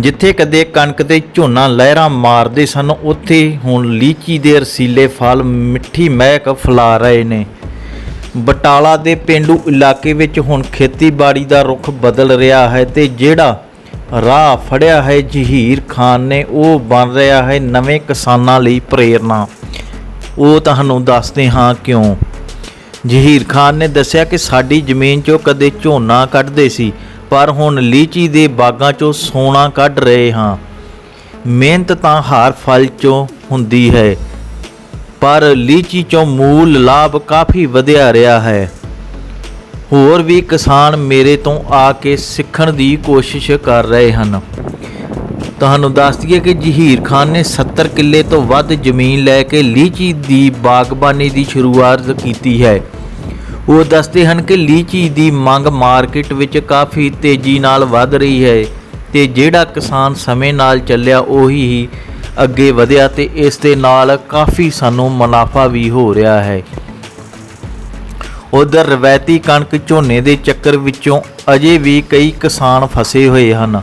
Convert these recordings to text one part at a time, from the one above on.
ਜਿੱਥੇ ਕਦੇ ਕਣਕ ਤੇ ਝੋਨਾ ਲਹਿਰਾਂ ਮਾਰਦੇ ਸਨ, ਉੱਥੇ ਹੁਣ ਲੀਚੀ ਦੇ ਰਸੀਲੇ ਫਲ ਮਿੱਠੀ ਮਹਿਕ ਫੈਲਾ ਰਹੇ ਨੇ। ਬਟਾਲਾ ਦੇ ਪਿੰਡੂ ਇਲਾਕੇ ਵਿੱਚ ਹੁਣ ਖੇਤੀਬਾੜੀ ਦਾ ਰੁਖ ਬਦਲ ਰਿਹਾ ਹੈ ਤੇ ਜਿਹੜਾ ਰਾਹ ਫੜਿਆ ਹੈ ਜਹੀਰ ਖਾਨ ਨੇ, ਉਹ ਬਣ ਰਿਹਾ ਹੈ ਨਵੇਂ ਕਿਸਾਨਾਂ ਲਈ ਪ੍ਰੇਰਨਾ ਉਹ ਤੁਹਾਨੂੰ ਦੱਸਦੇ ਹਾਂ ਕਿਉਂ? ਜਹੀਰ ਖਾਨ ਨੇ ਦੱਸਿਆ ਕਿ ਸਾਡੀ ਜ਼ਮੀਨ 'ਚੋਂ ਕਦੇ ਝੋਨਾ ਕੱਢਦੇ ਸੀ ਪਰ ਹੁਣ ਲੀਚੀ ਦੇ ਬਾਗਾਂ 'ਚੋਂ ਸੋਨਾ ਕੱਢ ਰਹੇ ਹਾਂ। ਮਿਹਨਤ ਤਾਂ ਹਰ ਫਲ 'ਚੋਂ ਹੁੰਦੀ ਹੈ, ਪਰ ਲੀਚੀ 'ਚੋਂ ਮੂਲ ਲਾਭ ਕਾਫੀ ਵਧਿਆ ਰਿਹਾ ਹੈ। ਹੋਰ ਵੀ ਕਿਸਾਨ ਮੇਰੇ ਤੋਂ ਆ ਕੇ ਸਿੱਖਣ ਦੀ ਕੋਸ਼ਿਸ਼ ਕਰ ਰਹੇ ਹਨ। ਤੁਹਾਨੂੰ ਦੱਸ ਦਈਏ ਕਿ ਜਹੀਰ ਖਾਨ ਨੇ 70 ਕਿੱਲੇ ਤੋਂ ਵੱਧ ਜ਼ਮੀਨ ਲੈ ਕੇ ਲੀਚੀ ਦੀ ਬਾਗਬਾਨੀ ਦੀ ਸ਼ੁਰੂਆਤ ਕੀਤੀ ਹੈ। ਉਹ ਦੱਸਦੇ ਹਨ ਕਿ ਲੀਚੀ ਦੀ ਮੰਗ ਮਾਰਕੀਟ ਵਿੱਚ ਕਾਫੀ ਤੇਜ਼ੀ ਨਾਲ ਵੱਧ ਰਹੀ ਹੈ ਤੇ ਜਿਹੜਾ ਕਿਸਾਨ ਸਮੇਂ ਨਾਲ ਚੱਲਿਆ ਉਹੀ ਹੀ ਅੱਗੇ ਵਧਿਆ ਤੇ ਇਸ ਦੇ ਨਾਲ ਕਾਫੀ ਸਾਨੂੰ ਮੁਨਾਫਾ ਵੀ ਹੋ ਰਿਹਾ ਹੈ। ਉਧਰ ਰਵਾਇਤੀ ਕਣਕ ਝੋਨੇ ਦੇ ਚੱਕਰ ਵਿੱਚੋਂ ਅਜੇ ਵੀ ਕਈ ਕਿਸਾਨ ਫਸੇ ਹੋਏ ਹਨ,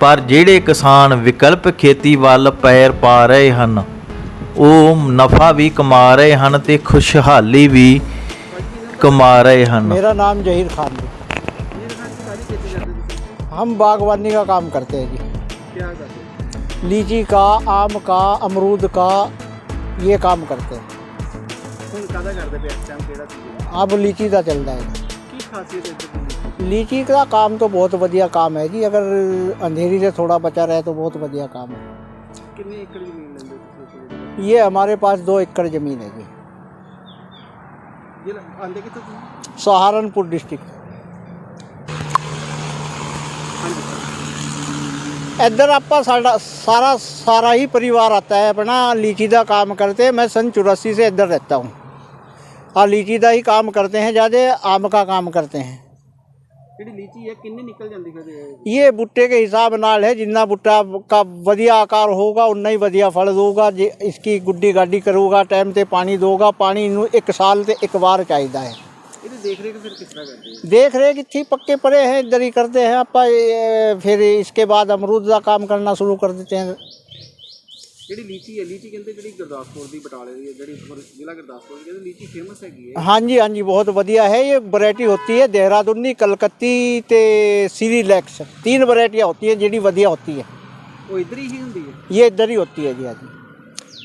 ਪਰ ਜਿਹੜੇ ਕਿਸਾਨ ਵਿਕਲਪ ਖੇਤੀ ਵੱਲ ਪੈਰ ਪਾ ਰਹੇ ਹਨ, ਉਹ ਨਫਾ ਵੀ ਕਮਾ ਰਹੇ ਹਨ ਤੇ ਖੁਸ਼ਹਾਲੀ ਵੀ ਕਮਾ ਰਹੇ ਹਨ मेरा नाम जहीर खान है हम बागवानी का काम करते हैं जी क्या करते लीची का आम का अमरूद का ये काम करते हैं ਹੁਣ ਕਾਹਦਾ ਕਰਦੇ ਪਏ ਇਸ ਟਾਈਮ ਕਿਹੜਾ ਸੀ अब लीची का चल रहा है ਕੀ ਖਾਸੀਅਤ ਹੈ ਇੱਥੇ ਦੀ लीची का काम तो बहुत बढ़िया काम है जी अगर अंधेरी से थोड़ा बचा रहे तो बहुत बढ़िया काम है ਕਿੰਨੇ ਏਕੜ ਜ਼ਮੀਨ ਲੈਂਦੇ ਹੋ ਤੁਸੀਂ ਇੱਥੇ? ये हमारे पास दो एकड़ ज़मीन है जी ये आंदे कितने सहारनपुर डिस्ट्रिक्ट इधर आपका सारा सारा सारा ही परिवार आता है अपना लीची का काम करते हैं मैं सन चौरासी से इधर रहता हूँ और लीची का ही काम करते हैं ज़्यादा आम का काम करते हैं ਜਿਹੜੀ ਲੀਚੀ ਹੈ ਕਿੰਨੇ ਨਿਕਲ ਜਾਂਦੀ ਫਿਰ ਇਹ? ये बूटे के हिसाब नाल है जितना बूटा का वधिया आकार होगा उतना ही वधिया फल दूगा जे इसकी गुड्डी गाडी करूगा टाइम ते पानी दूगा पानी इनू एक साल ते एक बार चाहिए है ਇਹਦੀ ਦੇਖ ਰੇਖ ਫਿਰ ਕਿਸ ਤਰ੍ਹਾਂ ਕਰਦੇ ਹੋ देख रेख इतनी पक्के पड़े हैं इधर ही करते हैं आप फिर इसके बाद अमरूद का काम करना शुरू कर देते हैं ਜਿਹੜੀ ਲੀਚੀ ਹੈ ਲੀਚੀ ਕਹਿੰਦੇ ਜਿਹੜੀ ਗੁਰਦਾਸਪੁਰ ਦੀ ਬਟਾਲੇ ਦੀ ਹੈ ਜਿਹੜੀ ਹੋਰ ਜ਼ਿਲ੍ਹਾ ਗੁਰਦਾਸਪੁਰ ਦੀ ਕਹਿੰਦੇ ਲੀਚੀ ਫੇਮਸ ਹੈਗੀ ਹੈ हाँ जी हाँ जी बहुत बढ़िया है ये वैरायटी होती है देहरादूनी कलकत्ती ते सीरीलैक्स तीन वैरायटियाँ होती हैं जेडी बढ़िया होती है ਉਹ ਇੱਧਰ ਹੀ ਹੁੰਦੀ ਹੈ ये इधर ही होती है जी हाँ जी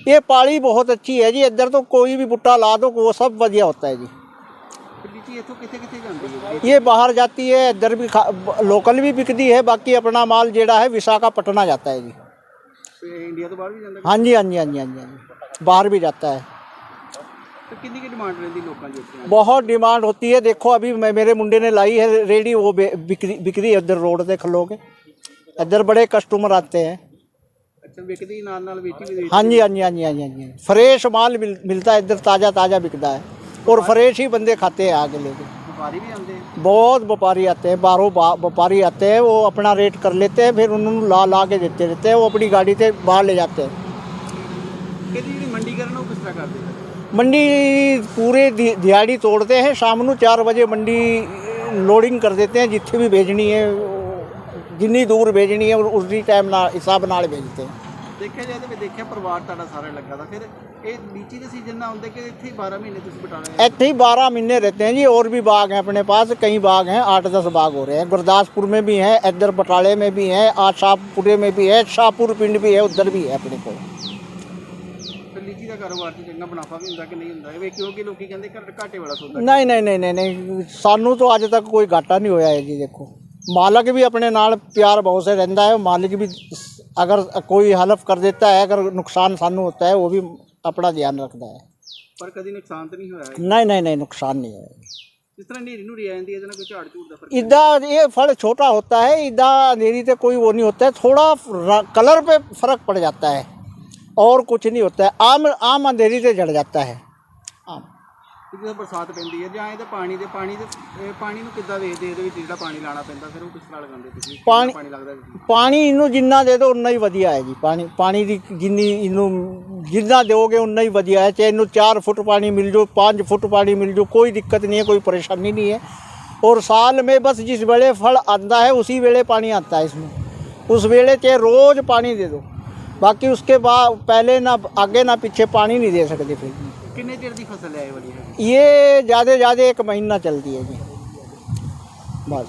ये पाली बहुत अच्छी है जी इधर तो कोई भी बुट्टा ला दो वो सब बढ़िया होता है जी ਫਿਰ ਲੀਚੀ ਇੱਥੋਂ ਕਿੱਥੇ ਕਿੱਥੇ ਜਾਂਦੀ ਹੈ ये बाहर जाती है इधर भी खा- लोकल भी बिकती है बाकी अपना माल जेड़ा है विशाखापट्टनम जाता है जी ਤੇ ਇੰਡੀਆ ਤੋਂ ਬਾਹਰ ਵੀ ਜਾਂਦਾ हाँ जी हाँ जी हाँ जी हाँ जी हाँ जी बाहर भी जाता है ਤੇ ਕਿੰਨੀ ਕੀ ਡਿਮਾਂਡ ਰਹਿੰਦੀ ਲੋਕਾਂ ਦੀ ਉੱਥੇ बहुत डिमांड होती है देखो अभी मैं मेरे मुंडे ने लाई है रेडी वो बे- बिक्री बिक्री है इधर रोड पे खलो के इधर बड़े कस्टमर आते हैं ਅੱਛਾ ਵਿਕਦੀ ਨਾਲ ਨਾਲ ਵੇਚੀ ਵੀ हाँ जी हाँ जी हाँ जी हाँ जी हाँ जी फ्रेश माल मिल, मिलता है इधर ताज़ा ताज़ा बिकता है और फ्रेश ही बंदे खाते हैं आगे लेके ਵਪਾਰੀ ਵੀ ਆਉਂਦੇ बहुत व्यापारी आते हैं बाहरों बा- व्यापारी आते हैं वो अपना रेट कर लेते हैं फिर उन्होंने ला ला के देते रहते हैं वो अपनी गाड़ी से बाहर ले जाते हैं ਕਿਹਦੀ ਜਿਹੜੀ ਮੰਡੀਕਰਨ ਉਹ ਕਿਸ ਤਰ੍ਹਾਂ ਕਰਦੇ ਨੇ मंडी पूरे दि- दिहाड़ी तोड़ते हैं शाम ਨੂੰ 4 ਵਜੇ ਮੰਡੀ ਲੋਡਿੰਗ ਕਰ ਦਿੰਦੇ हैं ਜਿੱਥੇ ਵੀ ਭੇਜਣੀ ਹੈ ਉਹ ਜਿੰਨੀ ਦੂਰ ਭੇਜਣੀ ਹੈ ਉਸ ਦੀ ਟਾਈਮ ਨਾਲ ਹਿਸਾਬ ਨਾਲ ਭੇਜਦੇ हैं ਦੇਖਿਆ ਜਾਏ ਤੇ ਦੇਖਿਆ ਪਰਿਵਾਰ ਤੁਹਾਡਾ ਸਾਰਾ ਲੱਗਾ ਦਾ ਫਿਰ ਇਹ ਲੀਚੀ ਦੇ ਸੀਜ਼ਨ ਨਾ ਹੁੰਦੇ ਕਿ ਇੱਥੇ 12 ਮਹੀਨੇ ਤੁਸੀਂ ਬਿਠਾਣਾ ਇੱਥੇ ही बारह महीने रहते हैं जी और भी बाग हैं अपने पास कई बाग हैं आठ दस बाग हो रहे हैं गुरदासपुर में भी हैं इधर बटाले में भी हैं आशापुरे में भी है शाहपुर पिंड भी है उधर ਵੀ ਹੁੰਦਾ ਕਿ ਨਹੀਂ ਨਹੀਂ ਨਹੀਂ ਨਹੀਂ ਨਹੀਂ ਸਾਨੂੰ ਤਾਂ ਅੱਜ ਤੱਕ ਕੋਈ ਘਾਟਾ ਨਹੀਂ ਹੋਇਆ ਹੈ ਜੀ ਦੇਖੋ। ਮਾਲਕ ਵੀ ਆਪਣੇ ਨਾਲ ਪਿਆਰ ਬਹੁਤ ਸੇ ਰਹਿੰਦਾ ਹੈ ਮਾਲਕ ਵੀ अगर कोई हेल्प कर देता है अगर नुकसान सानू होता है वो भी अपना ध्यान रखता है ਪਰ ਕਦੀ ਨੁਕਸਾਨ ਤਾਂ ਨਹੀਂ ਹੋਇਆ ਇਹ। नहीं नहीं नहीं नुकसान नहीं है ਜਿਸ ਤਰ੍ਹਾਂ ਨੇਰੀ ਨੂੰ ਆ ਜਾਂਦੀ ਹੈ ਇਹਦੇ ਨਾਲ ਕੋਈ ਝਾੜ ਝੂੜ ਦਾ ਫਰਕ इदा ये फल छोटा होता है इदा अंधेरी से कोई वो नहीं होता है थोड़ा र- कलर पे फर्क पड़ जाता है और कुछ नहीं होता है आम आम अंधेरी से झड़ जाता है आम ਤੇ ਜਦੋਂ ਬਰਸਾਤ ਪੈਂਦੀ ਹੈ ਜਾਂ ਇਹਦੇ ਪਾਣੀ ਦੇ ਪਾਣੀ ਦੇ ਇਹ ਪਾਣੀ ਨੂੰ ਕਿੱਦਾਂ ਵੇਚਦੇ ਇਹਦੇ ਵਿੱਚ ਜਿਹੜਾ ਪਾਣੀ ਲਾਣਾ ਪੈਂਦਾ ਫਿਰ ਉਹ ਕਿਸ ਤਰ੍ਹਾਂ ਲਗਾਉਂਦੇ ਤੁਸੀਂ ਕਿੰਨਾ ਪਾਣੀ- ਪਾਣੀ ਲੱਗਦਾ ਤੁਸੀਂ ਪਾਣੀ ਇਹਨੂੰ ਜਿੰਨਾ ਦੇ ਦਿਓ ਉਨਾ ਹੀ ਵਧੀਆ ਹੈ ਜੀ ਪਾਣੀ ਪਾਣੀ ਦੀ ਜਿੰਨੀ ਇਹਨੂੰ ਜਿੰਨਾ ਦਿਓਗੇ ਉਨਾ ਹੀ ਵਧੀਆ ਹੈ ਚਾਹੇ ਇਹਨੂੰ 4 ਫੁੱਟ ਪਾਣੀ ਮਿਲ ਜਾਓ 5 ਫੁੱਟ ਪਾਣੀ ਮਿਲ ਜਾਓ ਕੋਈ ਦਿੱਕਤ नहीं है कोई परेशानी नहीं है और साल में बस जिस वेले फल आता है उसी वेले पानी आता है इसमें उस वेले चाहे रोज पानी दे दो बाकी उसके बाद पहले ना आगे ना पीछे पानी नहीं दे सकते फिर ਕਿੰਨੇ ਚਿਰ ਦੀ ਫਸਲ ਹੈ ਇਹ ਵਾਲੀ ਇਹ ਜ਼ਿਆਦਾ ਜ਼ਿਆਦਾ ਇੱਕ ਮਹੀਨਾ ਚੱਲਦੀ ਹੈ ਜੀ। ਬਸ।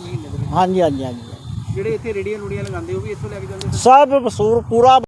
ਹਾਂਜੀ ਹਾਂਜੀ ਹਾਂਜੀ। ਜਿਹੜੇ ਇੱਥੇ ਰੇੜੀਆਂ ਲੂੜੀਆਂ ਲਗਾਉਂਦੇ ਉਹ ਵੀ ਇੱਥੋਂ ਲੈ ਕੇ ਜਾਂਦੇ? ਸਭ ਵਸੂਰ ਪੂਰਾ